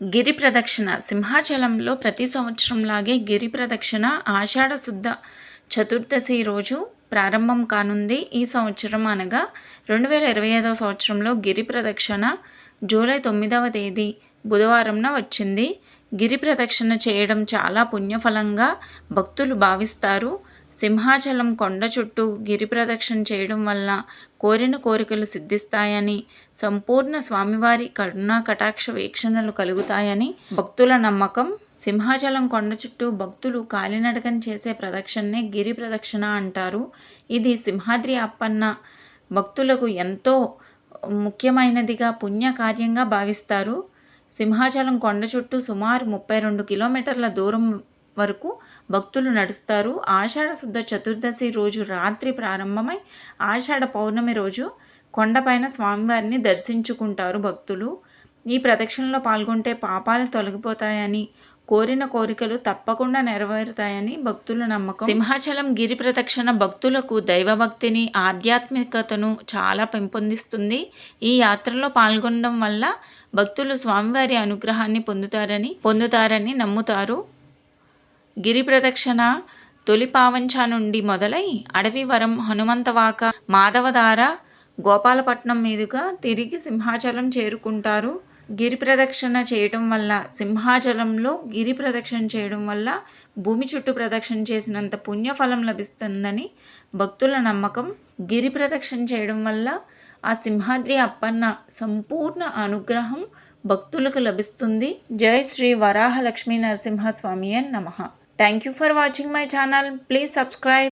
గిరి ప్రదక్షిణ. సింహాచలంలో ప్రతి సంవత్సరంలాగే గిరి ప్రదక్షిణ ఆషాఢ శుద్ధ చతుర్దశి రోజు ప్రారంభం కానుంది. ఈ సంవత్సరం అనగా రెండు వేల ఇరవై ఐదవ సంవత్సరంలో గిరి ప్రదక్షిణ జూలై తొమ్మిదవ తేదీ బుధవారంన వచ్చింది. గిరి ప్రదక్షిణ చేయడం చాలా పుణ్యఫలంగా భక్తులు భావిస్తారు. సింహాచలం కొండ చుట్టూ గిరి ప్రదక్షిణ చేయడం వల్ల కోరిన కోరికలు సిద్ధిస్తాయని సంపూర్ణ స్వామివారి కరుణా కటాక్ష వీక్షణలు కలుగుతాయని భక్తుల నమ్మకం. సింహాచలం కొండ చుట్టూ భక్తులు కాలినడకన చేసే ప్రదక్షిణనే గిరి ప్రదక్షిణ అంటారు. ఇది సింహాద్రి అప్పన్న భక్తులకు ఎంతో ముఖ్యమైనదిగా పుణ్యకార్యంగా భావిస్తారు. సింహాచలం కొండ చుట్టూ సుమారు ముప్పై రెండు కిలోమీటర్ల దూరం వరకు భక్తులు నడుస్తారు. ఆషాఢ శుద్ధ చతుర్దశి రోజు రాత్రి ప్రారంభమై ఆషాఢ పౌర్ణమి రోజు కొండపైన స్వామివారిని దర్శించుకుంటారు భక్తులు. ఈ ప్రదక్షిణలో పాల్గొంటే పాపాలు తొలగిపోతాయని కోరిన కోరికలు తప్పకుండా నెరవేరుతాయని భక్తుల నమ్మకం. సింహాచలం గిరి ప్రదక్షిణ భక్తులకు దైవభక్తిని ఆధ్యాత్మికతను చాలా పెంపొందిస్తుంది. ఈ యాత్రలో పాల్గొనడం వల్ల భక్తులు స్వామివారి అనుగ్రహాన్ని పొందుతారని పొందుతారని నమ్ముతారు. గిరి ప్రదక్షిణ తొలి పావంచ నుండి మొదలై అడవివరం హనుమంతవాక మాధవధార గోపాలపట్నం మీదుగా తిరిగి సింహాచలం చేరుకుంటారు. గిరి ప్రదక్షిణ చేయడం వల్ల సింహాచలంలో గిరి ప్రదక్షిణ చేయడం వల్ల భూమి చుట్టూ ప్రదక్షిణ చేసినంత పుణ్యఫలం లభిస్తుందని భక్తుల నమ్మకం. గిరి ప్రదక్షిణ చేయడం వల్ల ఆ సింహాద్రి అప్పన్న సంపూర్ణ అనుగ్రహం భక్తులకు లభిస్తుంది. జై శ్రీ వరాహ లక్ష్మీ నరసింహస్వామి అని నమ thank you for watching my channel please subscribe